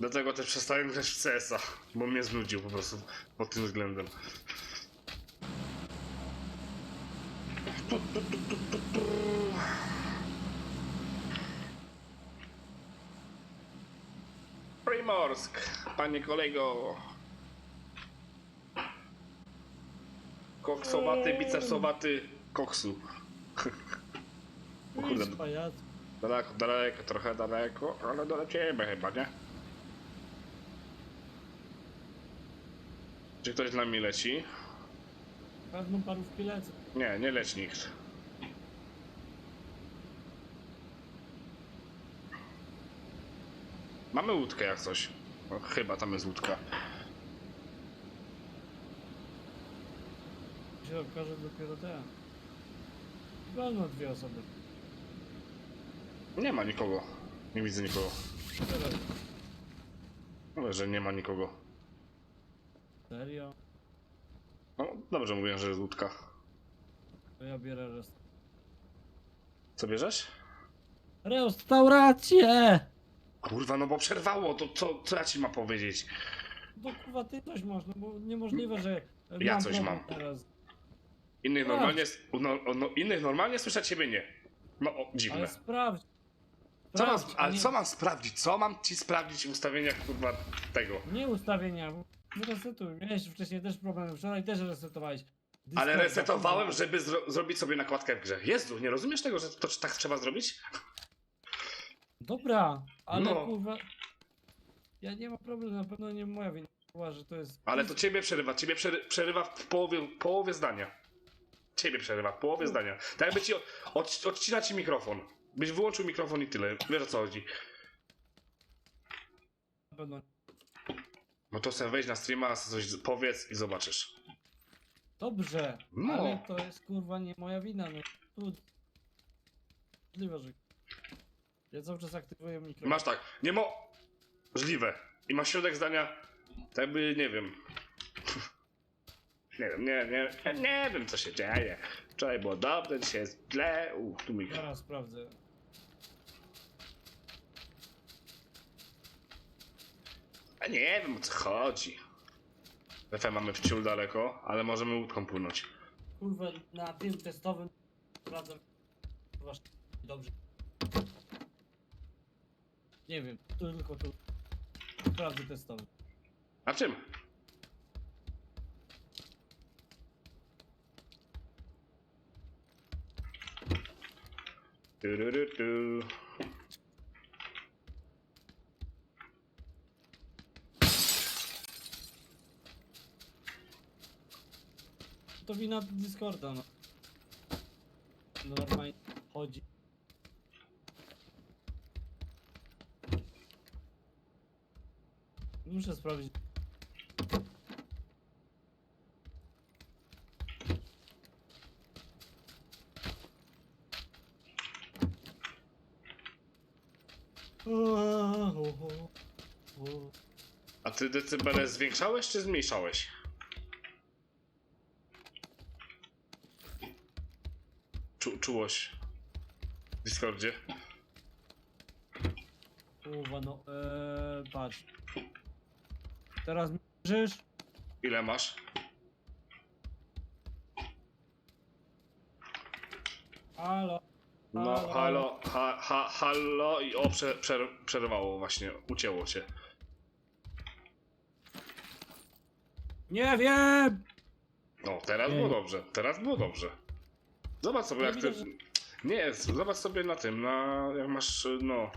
Dlatego też przestałem grać w CS-a, bo mnie znudził po prostu pod tym względem. Primorsk, panie kolego. Koksowaty, bicepsowaty koksu. O kurde, daleko, daleko, trochę daleko, ale dolecimy chyba, nie? Czy ktoś z nami leci? Pewną parówki lecę. Nie, nie leci nikt. Mamy łódkę jak coś. No, chyba tam jest łódka. się okaże dopiero ten. Wolno dwie osoby. Nie ma nikogo. Nie widzę nikogo. Teraz. Ale że nie ma nikogo. Serio? No, dobrze mówiłem, że jest łódka. To ja rest. Co bierzesz? Restaurację! Kurwa, no bo przerwało, to co, co ja ci mam powiedzieć? No kurwa ty coś masz, no bo niemożliwe, że Ja mam coś problem mam. teraz. Innych Tak. normalnie, no, no, innych normalnie słyszeć ciebie nie. No, o, dziwne. Ale sprawdź. Co mam, Sprawdź, a ale nie, co mam sprawdzić? Co mam ci sprawdzić w ustawieniach kurwa tego? Nie ustawienia. Resetuj. Miałeś wcześniej też problemy. Wczoraj też resetowałeś. Ale Discorda, resetowałem, żeby zro zrobić sobie nakładkę w grze. Jezu, nie rozumiesz tego, że to tak trzeba zrobić? Dobra, ale No. kurwa. Ja nie mam problemu, na pewno nie moja wina, że to jest. Ale to ciebie przerywa, ciebie przery przerywa w połowie, połowie zdania. Ciebie przerywa w połowie zdania. Tak jakby ci od, od, odcina ci mikrofon. Byś wyłączył mikrofon i tyle. Wiesz o co chodzi. Na pewno. No to sobie wejdź na streama, coś powiedz i zobaczysz. Dobrze, No. ale to jest kurwa nie moja wina. No tu. Możliwe, że. Ja cały czas aktywuję mikrofon. Masz tak, nie mo... Żliwe. I masz środek zdania, tak jakby, nie wiem. Nie wiem, nie, nie, ja nie wiem co się dzieje. Wczoraj było dobrze, dzisiaj jest źle. U, tu mi... Zaraz sprawdzę. Nie wiem o co chodzi. FM mamy wciul daleko, ale możemy łódką płynąć. Kurwa, na tym testowym sprawdzam. Dobrze. Nie wiem, tu tylko tu. Sprawdzę testowy. A czym? Tururutu. To wina Discorda, no. No normalnie chodzi. Muszę sprawdzić. A ty decybele zwiększałeś czy zmniejszałeś? Czułość w Discordzie. Kurwa, no, eee, patrz. Teraz mierzysz? Ile masz? Halo. No, Halo. halo, ha, ha, halo i o, prze, przer, przerwało właśnie, ucięło się. Nie wiem! No, teraz było dobrze, teraz było dobrze. Zobacz sobie Ja jak ty... Nie, zobacz sobie na tym, na... jak masz, no...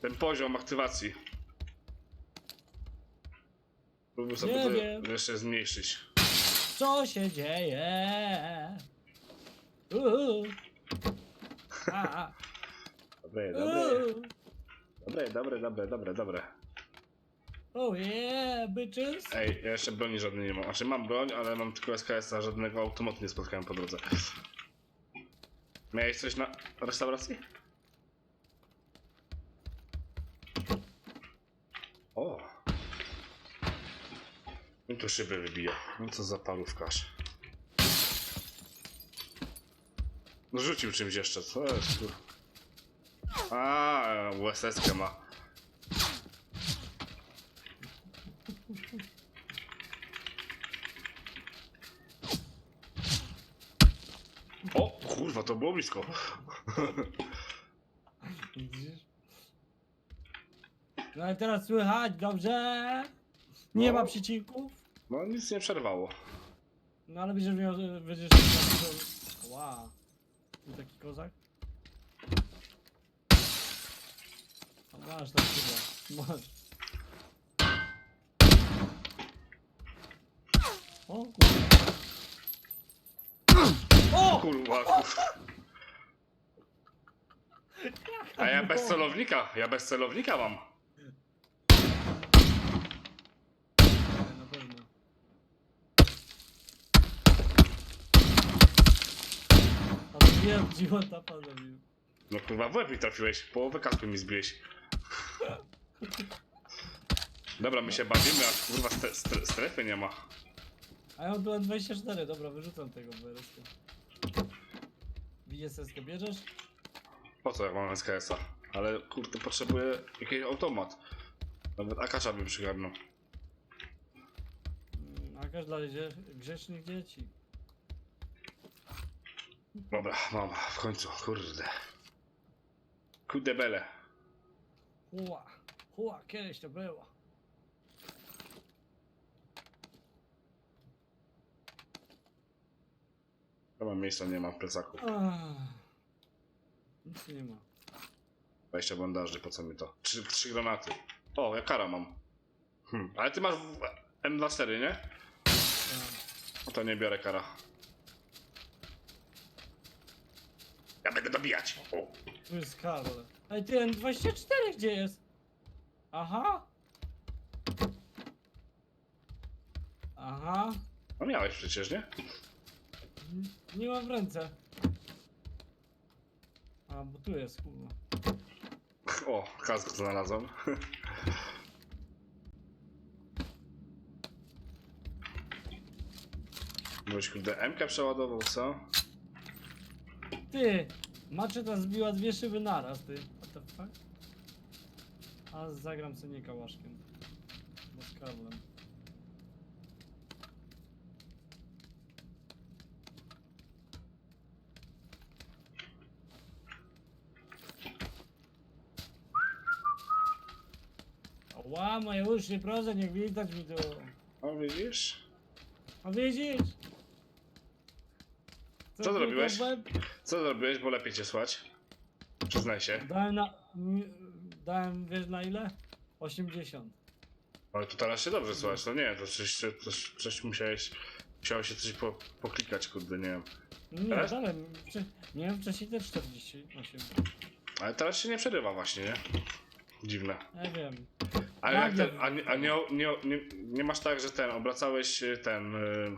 Ten poziom aktywacji. Próbuj sobie Nie to wiem. jeszcze zmniejszyć. Co się dzieje? Uuu. A, a. Dobre, dobre, Uuu. dobre, dobre, dobre, dobre, dobre. Oh yeah, bitches. Ej, ja jeszcze broni żadnej nie mam. Znaczy mam broń, ale mam tylko SKS-a, żadnego automatu nie spotkałem po drodze. Miałeś coś na restauracji? O! I tu szyby wybija. No co za parówkarz. No rzucił czymś jeszcze, co jest tu? A, USS ma. To było blisko. Widzisz? No ale teraz słychać, dobrze? Nie No. ma przycinków? No nic nie przerwało. No ale będziesz miał, będziesz miał... Wow. Tu taki kozak? A masz tam chyba. Masz. O. Kurwa. A ja bez celownika, ja bez celownika mam. Na pewno. A to wiem, dziwota zabił. No kurwa, w łeb mi trafiłeś, połowę kasku mi zbiłeś. Dobra, my się bawimy, a kurwa stre, stre, strefy nie ma. A ja mam tu 24, dobra, wyrzucam tego BRS-kę. VSS-kę bierzesz? Po co jak mam SKS-a? Ale kurde, potrzebuję jakiś automat. Nawet akacza bym przygarnął. Mm, A każda dzie- grzecznych dzieci. Dobra, mam, w końcu, kurde. Kurde bele. Hua, hua, kiedyś to było. Chyba miejsca nie ma w plecaku. Nic nie ma. 20 bandaży, po co mi to? Trzy, trzy granaty. O, ja kara mam. Hmm. Ale ty masz w- M24, nie? No to nie biorę kara. Ja będę dobijać. O. Tu jest Karol. Ej, ty N24 gdzie jest? Aha. Aha. No miałeś przecież, nie? Nie mam w ręce. A, bo tu jest, kurwa. O, kask znalazłem. Byłeś kurde MK przeładował, co? Ty! Maczeta zbiła dwie szyby naraz, ty. What the fuck? A zagram sobie nie kałaszkiem. Bo z Karlem. Ła, moje uszy, proszę, niech widać mi tu. O, widzisz? A widzisz? Co zrobiłeś? Co zrobiłeś, bo lepiej cię słać? Przyznaj się. Dałem na... Dałem, wiesz na ile? 80. Ale to teraz się dobrze słać, no nie, to coś, coś, coś musiałeś... Musiało się coś po, poklikać, kurde, nie wiem. Nie, Teraz? dalej, wcze- miałem wcześniej te 48. Ale teraz się nie przerywa właśnie, nie? Dziwne. Ja wiem. Ale jak Nagle ten, a, nie, a nie, nie, nie, nie masz tak, że ten, obracałeś y, ten... Y,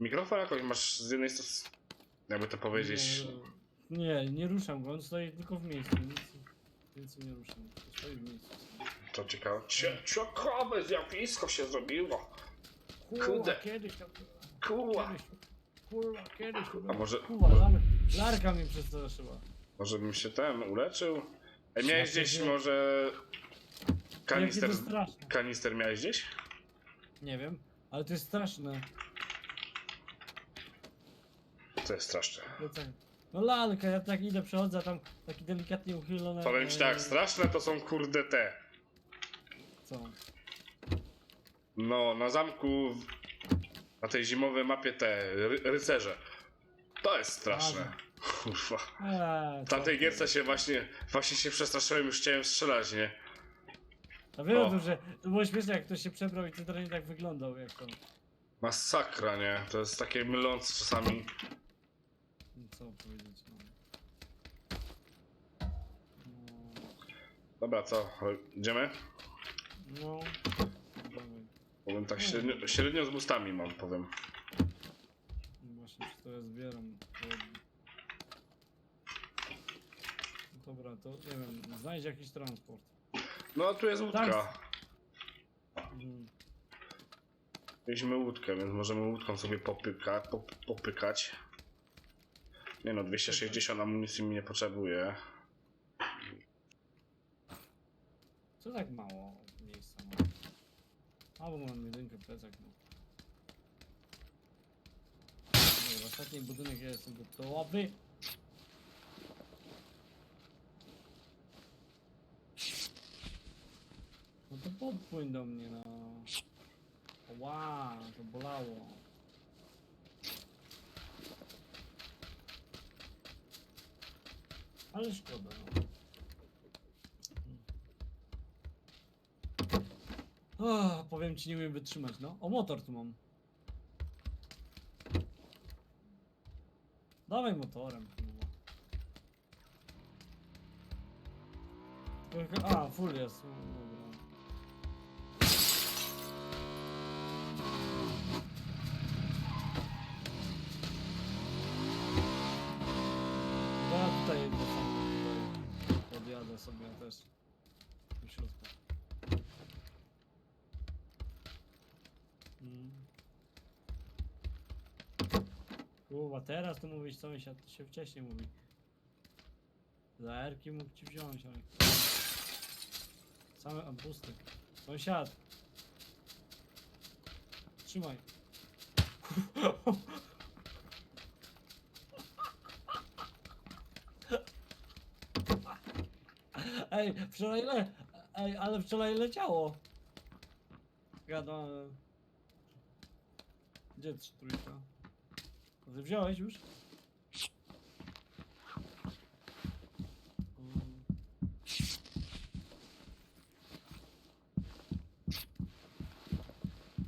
mikrofon jakoś masz z jednej strony... Jakby to powiedzieć... Nie, nie ruszam go, on stoi tylko w miejscu, nic, nic nie ruszam. To stoi w miejscu. To ciekawe. Cie- Ciekawe zjawisko się zrobiło. Kurwa, Kurde. kiedyś Kurwa. kiedyś to, kurwa, kiedyś to było. może- Kurwa, lar, larka mnie przestraszyła. Może bym się ten uleczył? Miałeś gdzieś może... Jakie Kanister, to straszne. kanister miałeś gdzieś? Nie wiem, ale to jest straszne. To jest straszne. Plecak. No lalka, ja tak idę, przechodzę, a tam taki delikatnie uchylone... Powiem ci tak, straszne to są kurde te. Co? No, na zamku, w- na tej zimowej mapie te ry rycerze. To jest straszne. Kurwa. Eee, W tamtej gierce się właśnie, właśnie się przestraszyłem, już chciałem strzelać, nie? A wiem o O. tym, że to było śmieszne, jak ktoś się przebrał i centralnie tak wyglądał, jak to. Masakra, nie? To jest takie mylące czasami. Co powiedzieć, no. Dobra, co? Idziemy? No. Dawaj. Powiem tak średnio, średnio z bustami mam, powiem. Właśnie, czy to ja zbieram. Dobra, to nie wiem, znajdź jakiś transport. No, tu jest łódka. Mhm. Mieliśmy łódkę, więc możemy łódką sobie popyka, pop, popykać. Nie no, 260 amunicji mi nie potrzebuje. Co tak mało miejsca ma? A, bo mam jedynkę plecak, no. Dobra, ostatni budynek ja jestem gotowy. No to podpłyń do mnie, no. Ła, to bolało. Ale szkoda, no. Oh, powiem ci, nie umiem wytrzymać, no. O, motor tu mam. Dawaj motorem, A, full jest. Dobra. Sobie też. Do środka. Mm. Kurwa, teraz to mówisz sąsiad, to się wcześniej mówi. Za erki mógł ci wziąć, ale... Same ambusty. Sąsiad! Trzymaj. Ej, wczoraj le... Ej, ale wczoraj leciało. Gada... Gdzie trz- trójka? Wziąłeś już? Mm.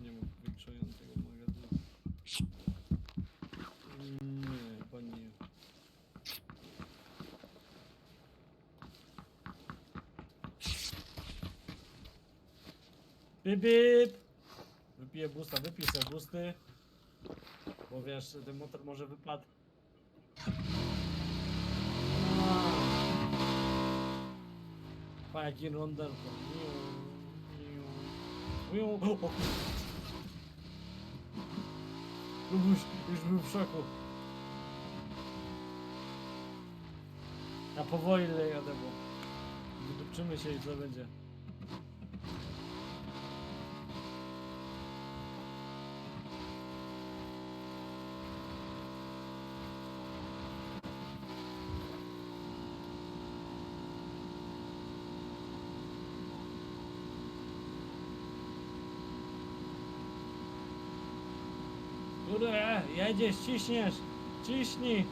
Nie mam powiększającego magazynu. Mm, Nie, chyba nie. Bip, bip! Wypiję busta, wypij sobie busty. Bo wiesz, ten motor może wypadł. Pa jaki rondelko. Już, już był w szoku. Ja powoli jadę, bo wydupczymy się i co będzie. Jedziesz, ciśniesz, ciśnij.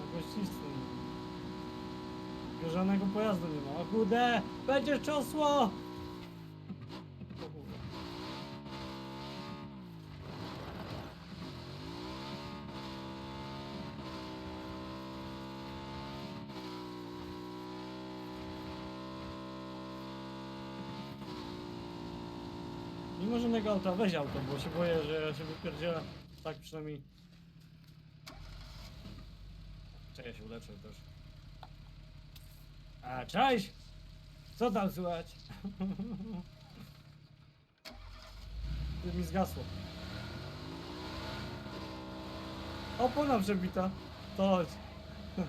Jakoś cisnę. Żadnego pojazdu nie ma. O kurde, będzie czosło! Auta, weź auto, bo się boję, że ja się wypierdzielę. Tak przynajmniej. Czekaj, ja się uleczę też. A, cześć! Co tam słychać? Ty mi zgasło. Opona przebita. To chodź.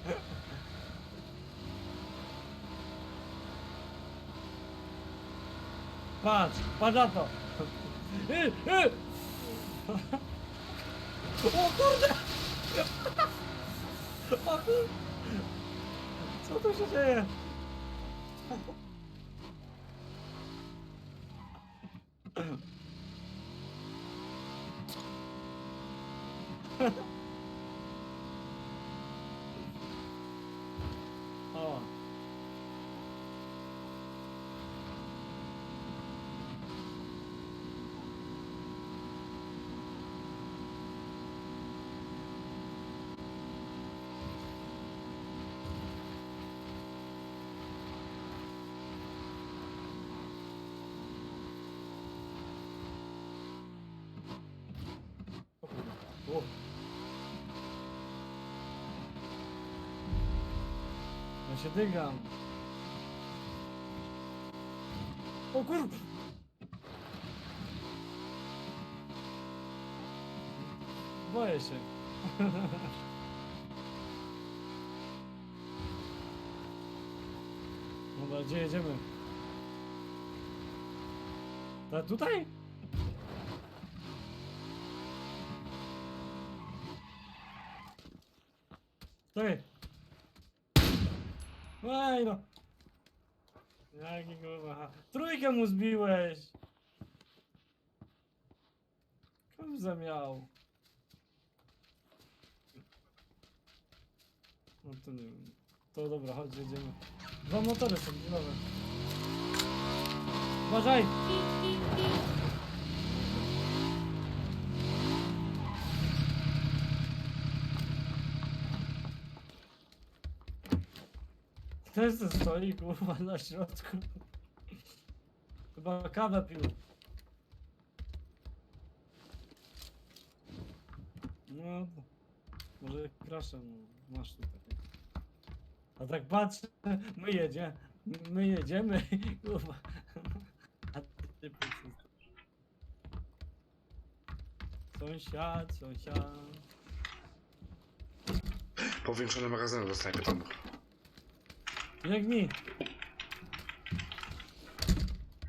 Patrz, patrz na to. Y. O kurde! O kurde! Co tu się dzieje? Ja się dygam. O. Boję się. Dobra, gdzie jedziemy? Ta tutaj? Ej no! Jaki kurwa... Trójkę mu zbiłeś! Kurwa miał. No to nie wiem. To dobra, chodź, jedziemy. Dwa motory są, dobra. Uważaj! Też ten stoi, kurwa, na środku. Chyba kawę pił. No, może kraszę, no, masz tutaj. A tak patrzę, my jedziemy, my jedziemy, kurwa. A ty Sąsiad, sąsiad. Powiększony magazyn do snajpy tam. Jak mi?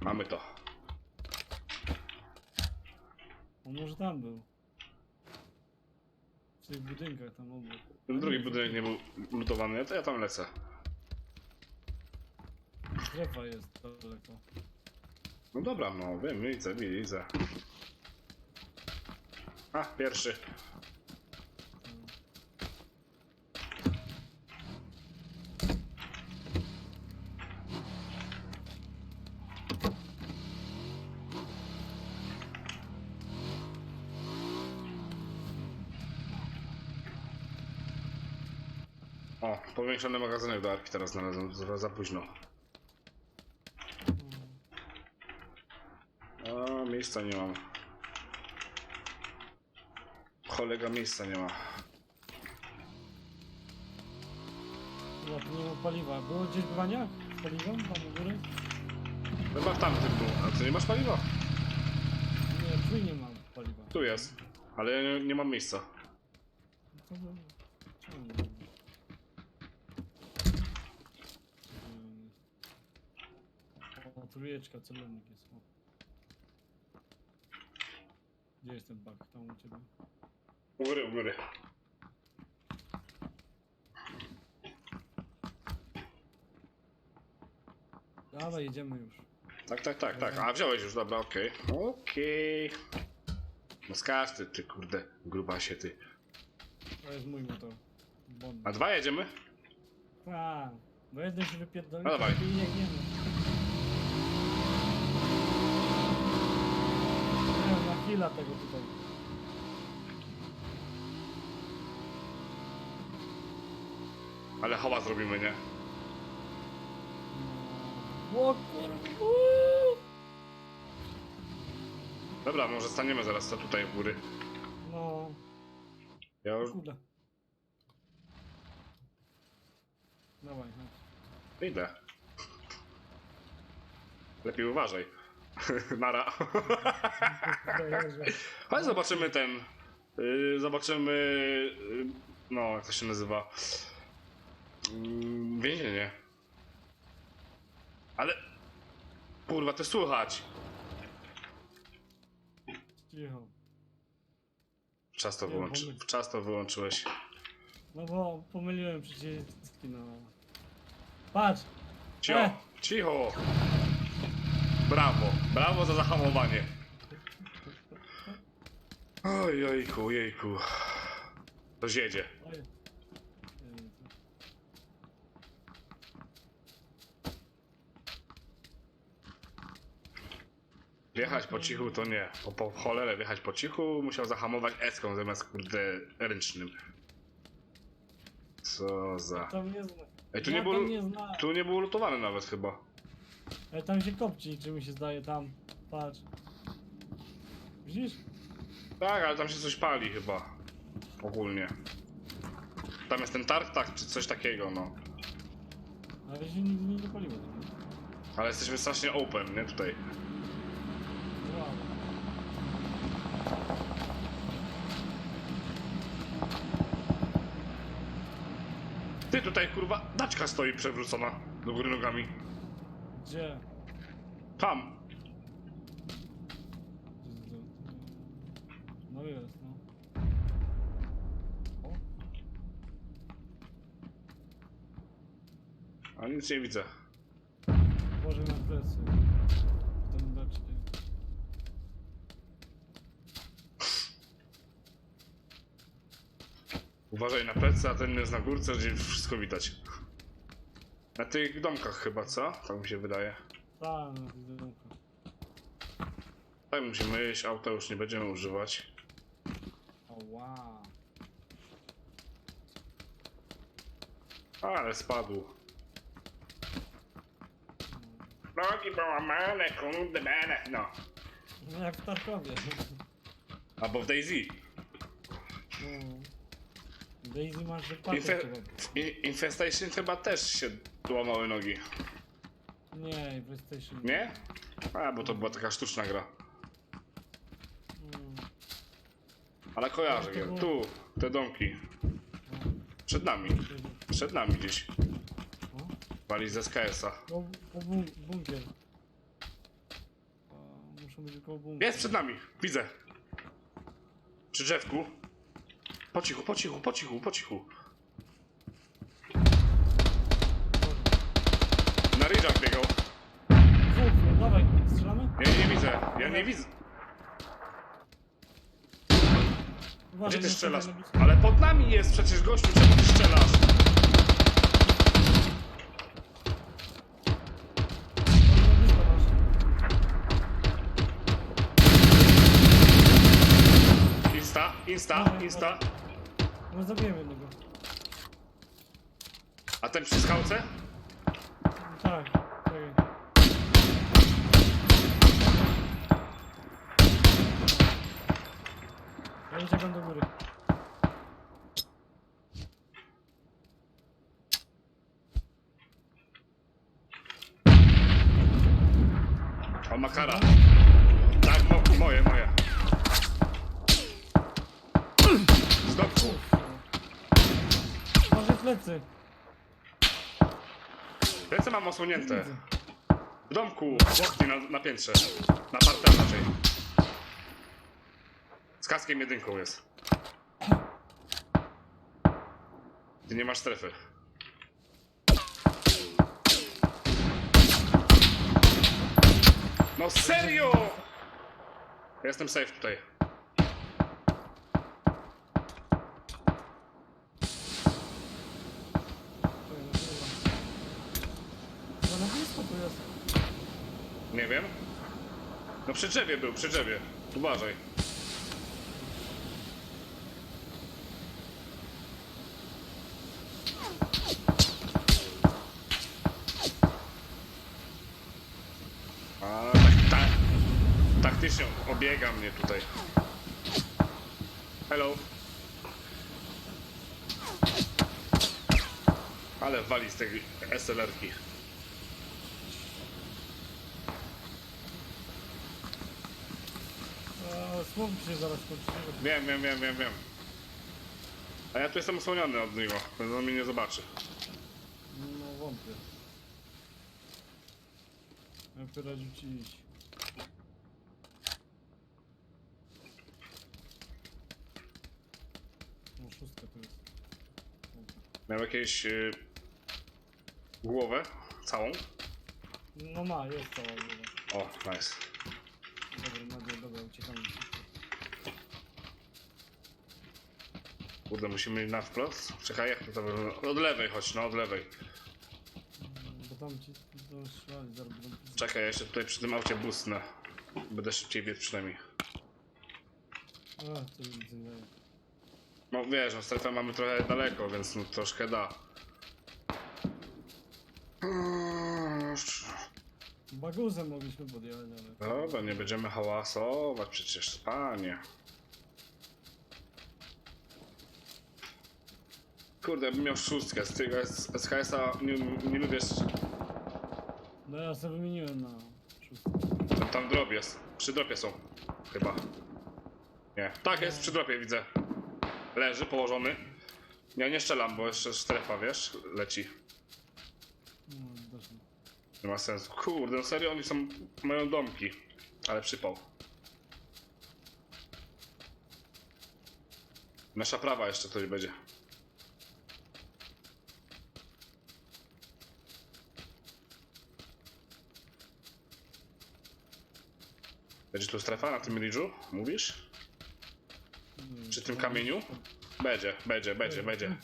Mamy to. On może tam był. W tych budynkach tam obok. Drugi budynek nie był lutowany, to ja tam lecę. Strefa jest daleko. No dobra, no wiem, widzę, widzę. A, pierwszy. O, powiększony magazynek do arki teraz znalazłem, za, za późno. A, miejsca nie mam. Kolega miejsca nie ma. Chyba tu nie ma paliwa. Było gdzieś baniach? Z paliwem? Tam u góry? Chyba w tamtym był. A ty nie masz paliwa? Nie, tu nie mam paliwa. Tu jest. Ale ja nie, nie mam miejsca. No to by- czemu nie mam? Ym. O, trójeczka, celownik jest. O. Gdzie jest ten bug? Tam u ciebie. U góry, u góry. Dawaj, jedziemy już. Tak, tak, tak, tak. A wziąłeś już, dobra, okej. Okej. No skacz ty, ty kurde, grubasie ty. To jest mój motor. Bond. A dwa jedziemy? Tak, bo jeden się wypierdolił, No dawaj. lepiej nie gniemy. Nie wiem, na chwilę tego tutaj. Ale hała zrobimy, nie? No. O kurwa! Dobra, może staniemy zaraz to tutaj u góry. No, Ja już kurde. Dawaj, chodź. idę. Lepiej uważaj. Nara. Chodź zobaczymy ten. Yy, zobaczymy. Yy, no, jak to się nazywa? Yy, więzienie. Ale. Kurwa, to słuchać. Cicho. Czas to, wyłączy... pomyśl. Czas to wyłączyłeś. No bo pomyliłem przyciski, no. Patrz! Cicho, E. cicho. Brawo, brawo za zahamowanie. Oj, jejku, jejku. To zjedzie. Wjechać po cichu to nie. Po, po cholerę wjechać po cichu musiał zahamować eską zamiast kurde ręcznym. Co za. Tam nie zna. Ej, tu ja nie było, tam nie tu nie było lutowane nawet chyba. Ale tam się kopci, czy mi się zdaje tam. Patrz. Widzisz? Tak, ale tam się coś pali chyba. Ogólnie. Tam jest ten targ, tak, czy coś takiego, no. Ale się nigdy nie paliło. tam. Ale jesteśmy strasznie open, nie? Tutaj. Wow. Ty tutaj kurwa, daczka stoi przewrócona do góry nogami. Gdzie? Tam. No jest, no. O, A nic nie widzę. Boże na plecy. Ten. Uważaj na plecy, a ten jest na górce, gdzie wszystko widać. Na tych domkach chyba, co? Tak mi się wydaje. Tak, na tych domkach. Tak musimy iść, auta już nie będziemy używać. O wow. Ale spadł. Nogi połamane, kurde bene. No. No jak w Tarkowie. Albo w Daisy. No. Daisy masz wypadek Infe I- Infestation chyba też się łamały nogi. Nie, PlayStation. Nie? A, bo to była taka sztuczna gra. Mm. Ale kojarzę to je. było- Tu, te domki. Przed nami. Przed nami gdzieś. O, Wali z SKS-a. o, o bun bunkier. O, muszę być koło bunkier. Jest przed nami, widzę. Przy drzewku. Po cichu, po cichu, po cichu, po cichu. Na ridge'ach biegał. Dwóch, dawaj, strzelamy? Ja nie widzę, ja nie widzę. Uważaj, Gdzie ty nie strzelasz? strzelaj na blisko. Ale pod nami jest przecież gościu, czemu ty strzelasz? Na blisko masz. Insta, insta, insta. No zabiłem jednego. A ten przy skałce? Tak, czekaj. Ja uciekam do góry. O, makara. Tak, Plecy. Ręce mam osłonięte. W domku, w oknie na, na piętrze. Na parterze raczej. Z kaskiem jedynką jest. Ty nie masz strefy. No serio! Ja Jestem safe tutaj. Czekaj, nagrywam. No na blisko tu jest. Nie wiem. No przy drzewie był, przy drzewie. Uważaj. Tak, tak, taktycznie obiega mnie tutaj. Hello. Ale wali z tej SLR-ki. Smok się zaraz kończy. Wiem, wiem, wiem, wiem, wiem. A ja tu jestem osłoniony od niego, więc on mnie nie zobaczy. No wątpię. Ci iść? No szóstka to jest. Miał jakieś y, głowę całą. No ma, jest cała głowa. O, nice. Dobra, dobra, Kurde, musimy iść na wprost? Czekaj, jak to tam? Od lewej chodź, no od lewej. Bo tam ci zaraz będą... Czekaj, ja jeszcze tutaj przy tym aucie busnę. Będę szybciej biec przynajmniej. A, to widzę, nie. No wiesz, no strefę mamy trochę daleko, więc no troszkę da. Baguzem mogliśmy podjechać, ale... Dobra, nie będziemy hałasować przecież, panie. Kurde, bym miał szóstkę z tego SHS-a nie, nie lubię. s- No ja sobie wymieniłem na szóstkę. Tam, tam drop jest. Przy dropie są. Chyba. Nie. Tak, jest przy dropie, widzę. Leży, położony. Ja nie strzelam, bo jeszcze strefa, wiesz, leci. No, widocznie. Nie ma sensu. Kurde, no serio, oni są, mają domki. Ale przypał. Nasza prawa jeszcze coś będzie. Będzie tu strefa na tym ridżu? Mówisz? Przy tym kamieniu? Będzie, będzie, będzie, będzie.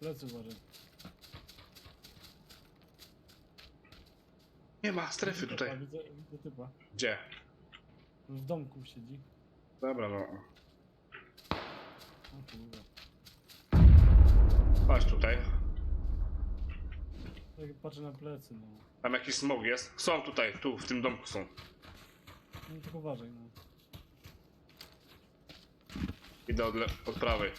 Plecy uważaj. Nie ma strefy tutaj. Widzę, widzę typa. Gdzie? W domku siedzi. Dobra, no. O kurwa. Chodź tutaj. Tak patrzę na plecy, no. Tam jakiś smog jest. Są tutaj, tu, w tym domku są. No tylko uważaj, no. Idę od, le- od prawej,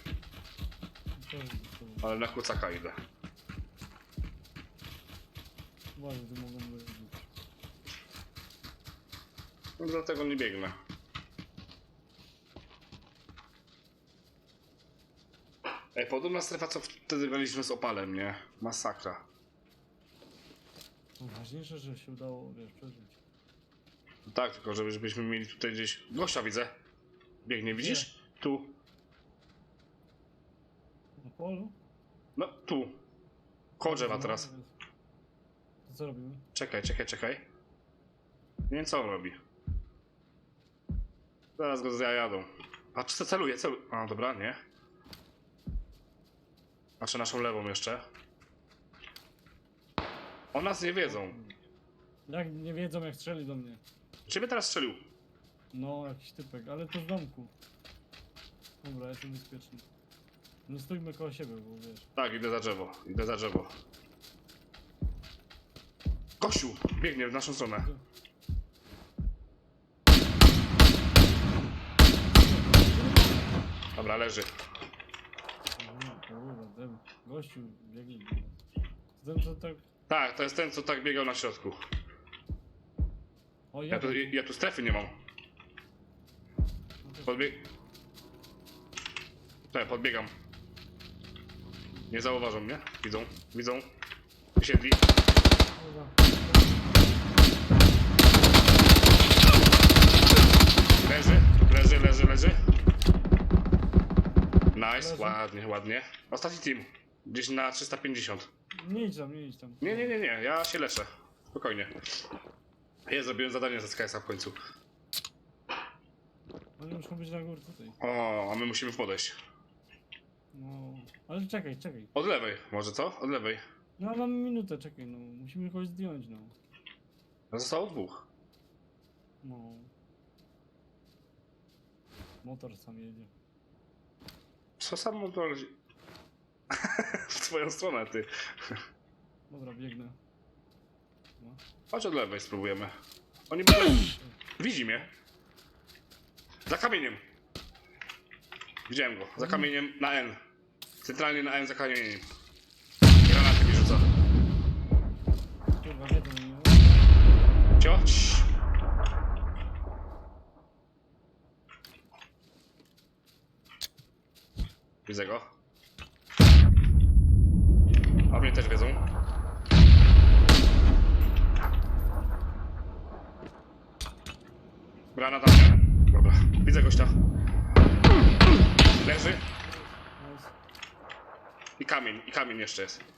To jest sobą. ale na kucaka idę. Uważaj, tu mogą być. No dlatego nie biegnę. Ej, podobna strefa, co wtedy graliśmy z opalem, nie? Masakra. No ważniejsze, że się udało, wiesz, przeżyć. No tak, tylko żeby- żebyśmy mieli tutaj gdzieś... Gościa widzę. Biegnie, widzisz? Tu. Na polu? No, tu. Koło drzewa No, teraz. jest. To co robimy? Czekaj, czekaj, czekaj. Nie wiem co on robi. Zaraz go zajadą. Patrz, co celuje, celuje. A, dobra, nie. Patrzę naszą lewą jeszcze. O nas nie wiedzą. Jak nie wiedzą, jak strzeli do mnie. Ciebie teraz strzelił. No, jakiś typek, ale to z domku. Dobra, jestem bezpieczny. No stójmy koło siebie, bo wiesz. Tak, idę za drzewo. Idę za drzewo. Kościół! Biegnie w naszą stronę. Dobra, leży. Kurwa, ten gościu biegnie. Ten co tak... Tak, to jest ten, co tak biegał na środku. O, Ja ja tu, ja tu strefy nie mam. Podbieg... Tak, podbiegam. Nie zauważą mnie. Widzą, widzą. Siedli. Leży, leży, leży, leży. Nice, Leży. ładnie, ładnie. Ostatni team. Gdzieś na 350. Nie idź tam, nie idź tam. Nie, nie, nie, nie, ja się leczę. Spokojnie. Ja zrobiłem zadanie ze SKS-a w końcu. Oni muszą być na górce tutaj. O, a my musimy podejść. No, ale czekaj, czekaj. Od lewej, może co? Od lewej. No mamy minutę, czekaj, no. Musimy kogoś zdjąć, no. Zostało dwóch. No. Motor sam jedzie. Co samo to leci? w twoją stronę, ty. Dobra, biegnę. No. Chodź od lewej, spróbujemy. Oni będą... Widzi mnie. Za kamieniem. Widziałem go. Za kamieniem na N. Centralnie na N za kamieniem. Granaty mi rzuca. Kurwa, wiedzą mnie. Cio? Cii. Widzę go. A mnie też wiedzą. Granat na mnie. Dobra. Widzę gościa. Leży. I kamień. I kamień jeszcze jest.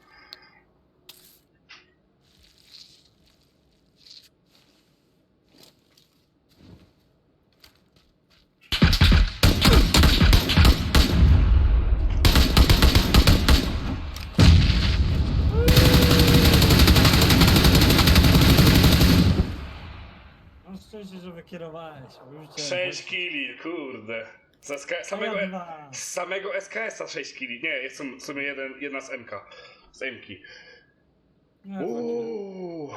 6 kili, kurde. Z SK samego, z samego SKS-a 6 kili. Nie, jest w sumie jeden, jedna z MK. Z MK. Uuu.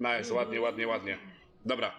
Nice, ładnie, ładnie, ładnie. Dobra,